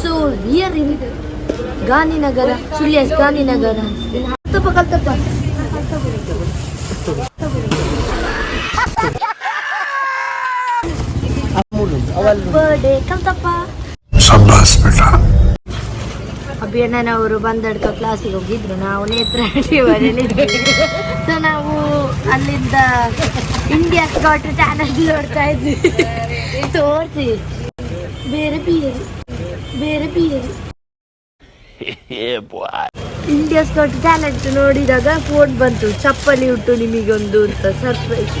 So here in Gandhinagara Sullia Gandhinagara ಕಲ್ತಪ್ಪ ಕಲ್ತಪ್ಪ ಕಲ್ತಪ್ಪ. ಅಭಿಯಣ್ಣನವರು ಬಂದಡ್ಕ ಕ್ಲಾಸಿಗೆ ಹೋಗಿದ್ರು. ನಾವು ನೇತ್ರ ಸೊ ನಾವು ಅಲ್ಲಿಂದ ಇಂಡಿಯಾ ಸ್ಕಾಟ್ ಚಾನಲ್ ನೋಡ್ತಾ ಇದ್ವಿ. ತೋರಿಸಿ. ಬೇರೆ ಬೇರೆ ಬೇರೆ ಪಿ ಇಂಡಿಯಾಸ್ ಗಾಟ್ ಟ್ಯಾಲೆಂಟ್ ನೋಡಿದಾಗ ಫೋನ್ ಬಂತು. ಚಪ್ಪಲಿ ಉಂಟು ನಿಮಗೊಂದು ಅಂತ ಸರ್ಪ್ರೈಸ್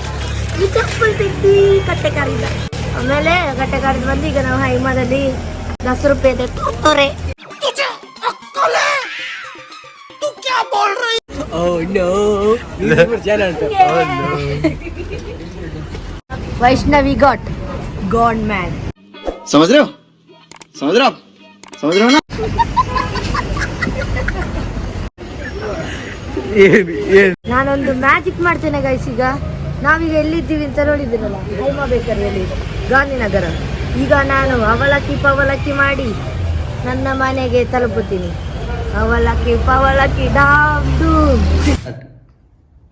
ಈ ಚಪ್ಪಲಿ ತೆಗ್ದು ಕಟ್ಟೆ ಕಾರಿದ ಆಮೇಲೆ ಕಟ್ಟೆ ಕಾರಿದ ಬಂದು ಈಗ ನಾವು ಹೈಮಾದಲ್ಲಿ ದಸ್ ರೂಪಾಯಿ ಇದೆ. ತೊರೆ. ವೈಷ್ಣವಿ ಗಾಟ್ ಗಾಡ್ ಮ್ಯಾನ್ ಸಮುದ್ರ ಸಮುದ್ರ. ಸಮುದ್ರವನ ನಾನೊಂದು ಮ್ಯಾಜಿಕ್ ಮಾಡ್ತೇನೆ ಗೈಸ್ ಈಗ. ನಾವೀಗ ಎಲ್ಲಿದ್ದೀವಿ ಅಂತ ನೋಡಿದ್ದೀರಲ್ಲ? ಹೈಮ ಬೇಕರಿಯಲ್ಲಿ ಗಾಂಧಿನಗರ. ಈಗ ನಾನು ಅವಲಕ್ಕಿ ಪವಲಕ್ಕಿ ಮಾಡಿ ನನ್ನ ಮನೆಗೆ ತಲುಪುತ್ತೀನಿ. ಅವಲಕ್ಕಿ ಪವಲಕ್ಕಿ dam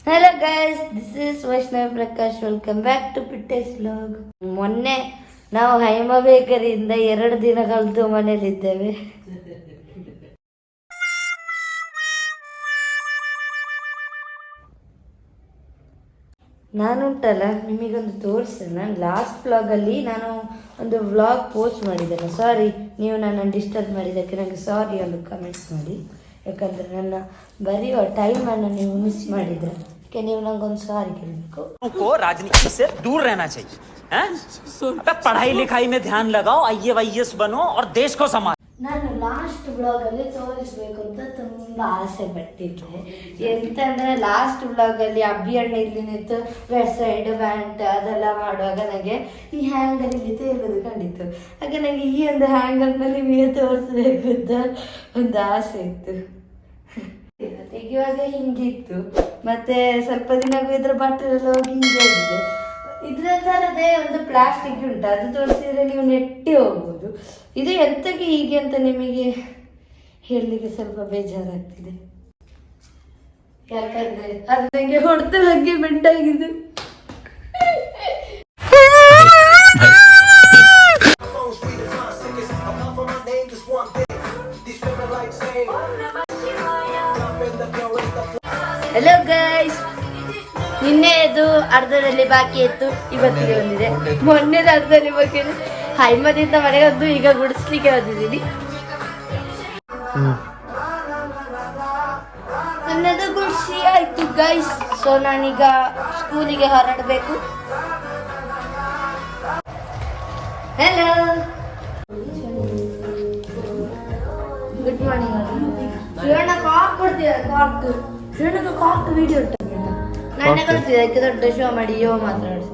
hello guys this is Vaishnav Prakash welcome back to ಪಿಟ್ಟೆಸ್ blog ಮೊನ್ನೆ ನಾವು ಹೈಮ ಬೇಕರಿಯಿಂದ ಎರಡು ದಿನ ಕಳೆದು ಮನೇಲಿದ್ದೇವೆ. ನಾನುಂಟಲ್ಲ, ನಿಮಗೊಂದು ತೋರಿಸ್ತೇನೆ ನಾನು ಲಾಸ್ಟ್ ವ್ಲಾಗಲ್ಲಿ ನಾನು ಒಂದು ವ್ಲಾಗ್ ಪೋಸ್ಟ್ ಮಾಡಿದ್ದೇನೆ. ಸಾರಿ ನೀವು ನನ್ನನ್ನು ಡಿಸ್ಟರ್ಬ್ ಮಾಡಿದ್ದಕ್ಕೆ ನನಗೆ ಸಾರಿ ಒಂದು ಕಮೆಂಟ್ಸ್ ಮಾಡಿ. ಯಾಕಂದರೆ ನನ್ನ ಬರೆಯುವ ಟೈಮನ್ನು ನೀವು ಮಿಸ್ ಮಾಡಿದ್ರೆ ಅದಕ್ಕೆ ನೀವು ನನಗೊಂದು ಸಾರಿ ಕೇಳಬೇಕು को राजनीति से दूर रहना चाहिए हैं? अबे पढ़ाई लिखाई में ध्यान लगाओ आई वाईएस बनो और देश को संभालो ನಾನು ಲಾಸ್ಟ್ ಬ್ಲಾಗಲ್ಲಿ ತೋರಿಸ್ಬೇಕು ಅಂತ ತುಂಬ ಆಸೆ ಪಟ್ಟಿದ್ದೆ ಎಂತಂದ್ರೆ ಲಾಸ್ಟ್ ಬ್ಲಾಗಲ್ಲಿ ಅಭಿಯಣ್ಣ ಇಲ್ಲಿ ನಿಂತು ವೆಸ್ಟ್ ಸೈಡ್ ಪ್ಯಾಂಟ್ ಅದೆಲ್ಲ ಮಾಡುವಾಗ ನನಗೆ ಈ ಹ್ಯಾಂಗರ್ ಇಲ್ಲಿ ತೇಲುದು ಕಂಡಿತ್ತು ಹಾಗೆ ನನಗೆ ಈ ಒಂದು ಹ್ಯಾಂಗರ್ನಲ್ಲಿ ನಿಮಗೆ ತೋರಿಸ್ಬೇಕು ಅಂತ ಒಂದು ಆಸೆ ಇತ್ತು ತೆಗೆಯುವಾಗ ಹಿಂಗಿತ್ತು. ಮತ್ತೆ ಸ್ವಲ್ಪ ದಿನ ಇದ್ರ ಬಟ್ಟೆ ಎಲ್ಲ ಹೋಗಿ ಹಿಂಗೆ ಆಗಿದೆ ಇದ್ರ ಒಂದು ಪ್ಲಾಸ್ಟಿಕ್ ಉಂಟು. ಅದು ತೋರಿಸಿದ್ರೆ ನೀವು ನೆಟ್ಟಿ ಹೋಗ್ಬೋದು. ಇದು ಎಂತಕ್ಕೆ ಹೀಗೆ ಅಂತ ನಿಮಗೆ ಹೇಳಲಿಕ್ಕೆ ಸ್ವಲ್ಪ ಬೇಜಾರಾಗ್ತಿದೆ. ಯಾಕಂದ್ರೆ ಅದು ನನಗೆ ಹೊಡೆದ ಹಾಗೆ ಬೆಂಡಾಗಿದೆ ಹಲೋ ಗೈಸ್ ನಿನ್ನೆದು ಅರ್ಧದಲ್ಲಿ ಬಾಕಿ ಇತ್ತು, ಇವತ್ತಿಗೆ ಬಂದಿದೆ. ಮೊನ್ನೆದು ಅರ್ಧದಲ್ಲಿ ಬಾಕಿ ಹೈಮದಿಂದ ಮನೆಗೆ ಬಂದು ಈಗ ಗುಡಿಸ್ಲಿಕ್ಕೆ ಬಂದಿದ್ದೀನಿ. ನನ್ನದು ಗುಡಿಸಿ ಆಯ್ತು ಗೈಸ್ ಸೊ ನಾನೀಗ ಸ್ಕೂಲಿಗೆ ಹೊರಡಬೇಕು. ಹಲೋ ಗುಡ್ ಮಾರ್ನಿಂಗ್ ಕಾಕ್ ಕೊಡ್ತೀರ? ಕಾಕ್ ಶಿವಣ್ಣಗೆ ಕಾಕ್ ವಿಡಿಯೋ ನಾನೇ ಕಳಿಸ್ತಿದ್ದೆ ಅದಕ್ಕೆ ದೊಡ್ಡ ಶೋ ಮಾಡಿ ಯೋ ಮಾತಾಡಿ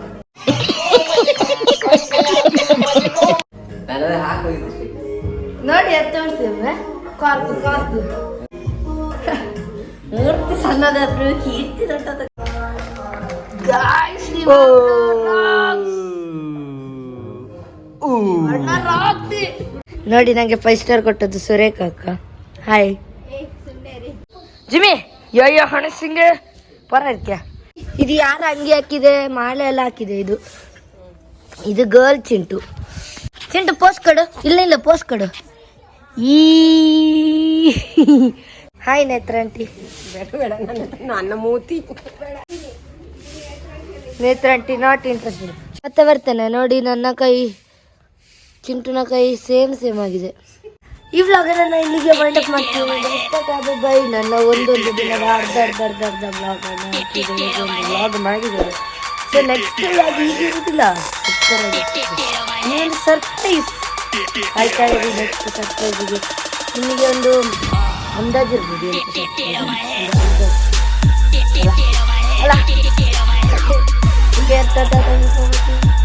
ನೋಡಿ ಅದು ತೋರಿಸ್ತೀವಿ ಕಾರ್ಕ್ ಕಾರ್ಕ್ ಮೂರ್ತಿ ಸಣ್ಣದಾದ್ರು ಕೀರ್ತಿ ದೊಡ್ಡದ. ಗಾಯ್ಸ್ ನೋಡಿ ನಂಗೆ ಫೈವ್ ಸ್ಟಾರ್ ಕೊಟ್ಟದ್ದು ಸುರೇಖ ಅಕ್ಕ. ಹಾಯ್ ಜಿಮಿ. ಯೋ ಹಣಸಿಂಗೆ ಬರ ಪರ ಇರ್ಕ್ಯಾ ಇದು ಯಾರು ಅಂಗಿ ಹಾಕಿದೆ? ಮಾಲೆ ಎಲ್ಲ ಹಾಕಿದೆ ಇದು. ಇದು ಗರ್ಲ್ ಚಿಂಟು. ಚಿಂಟು ಪೋಸ್ಟ್ ಕಡು. ಇಲ್ಲ ಇಲ್ಲ ಪೋಸ್ಟ್ ಕಡು. ಈ. ಹಾಯ್ ನೇತ್ರ ಆಂಟಿ ನನ್ನ ಮೂತಿ. ನೇತ್ರ ಆಂಟಿ ನಾಟ್ ಇಂಟ್ರೆಸ್ಟೆಡ್ ಮತ್ತೆ ಬರ್ತೇನೆ ನೋಡಿ ನನ್ನ ಕೈ ಚಿಂಟುನ ಕೈ ಸೇಮ್ ಸೇಮ್ ಆಗಿದೆ. ಈ ವ್ಲಾಗ್ ನಾನು ಇಲ್ಲಿಗೆ ವೈಂಡ್ ಅಪ್ ಮಾಡ್ತೀನಿ. ಬೈ ನನ್ನ ಒಂದೊಂದು ದಿನದ ಅರ್ಧ ಅರ್ಧ ಅರ್ಧ ಅರ್ಧ ವ್ಲಾಗ್ ಅನ್ನ ಇಲ್ಲಿಗೆ ಒಂದು ವ್ಲಾಗ್ ಮಾಡಿದ್ದೇನೆ. ಸೊ ನೆಕ್ಸ್ಟ್ ವ್ಲಾಗ್ ಹೀಗಿರುವುದಿಲ್ಲ ಆಗಿ ಸರ್ಪ್ರೈಸ್. ಆಯ್ತಾ ಇರಿ ನೆಕ್ಸ್ಟ್ ಸರ್ಪ್ರೈಸಿಗೆ ನಿಮಗೆ ಒಂದು ಅಂದಾಜು ಇರ್ಬೋದು ಎಂತ ಒಂದು ಅಂದಾಜು. ಅಲ್ಲ. ಅದೊಂದು